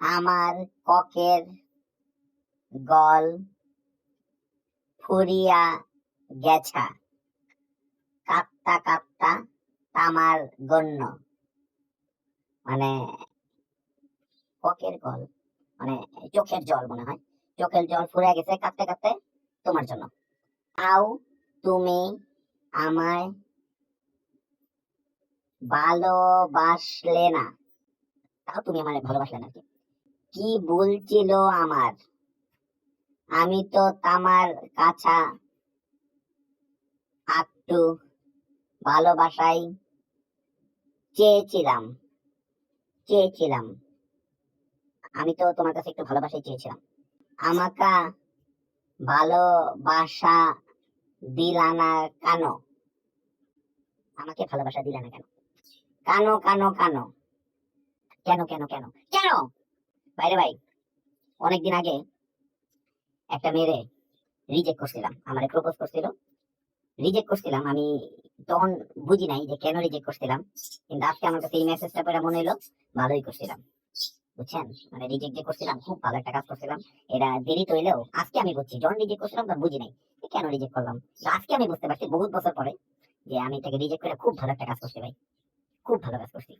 আমার ককের গল ফুরিয়া গেছা। কাপ্তা কাপ্তা তামার গণ্য। মানে ককের গল মানে চোখের জল মনে হয়। চোখের জল ফুরিয়া গেছে কাঁপতে কাঁপতে তোমার জন্য। আও তুমি আমায় ভালোবাসলে না। তাও তুমি আমার ভালোবাসলে না কি। কি ভুল ছিল আমার? আমি তো তামার কাছা একটু ভালোবাসাই চেয়েছিলাম চেয়েছিলাম। আমি তো তোমার কাছে একটু ভালোবাসাই চেয়েছিলাম। আমাকা ভালোবাসা দিলানা কেন? আমাকে ভালোবাসা দিলা না কেন? কানো কানো কানো? কেন কেন কেন? কেন? বাইরে ভাই, অনেকদিন আগে একটা মেয়েরে রিজেক্ট করছিলাম, আমারে প্রপোজ করছিল। রিজেক্ট করছিলাম, আমি তখন বুঝি নাই যে কেন রিজেক্ট করছিলাম, কিন্তু আজকে আমার কাছে এই মেসেজটা পড়ে মনে হলো ভালোই করছিলাম। বুঝছেন? মানে রিজেক্ট যে করছিলাম, খুব ভালো একটা কাজ করছিলাম। এটা দেরি তো হইলেও আজকে আমি বুঝছি, যখন রিজেক্ট করছিলাম তখন বুঝি নাই কেন রিজেক্ট করলাম। তো আজকে আমি বুঝতে পারছি বহুত বছর পরে যে আমি এটাকে রিজেক্ট করে খুব ভালো একটা কাজ করছি ভাই। খুব ভালো কাজ করছি।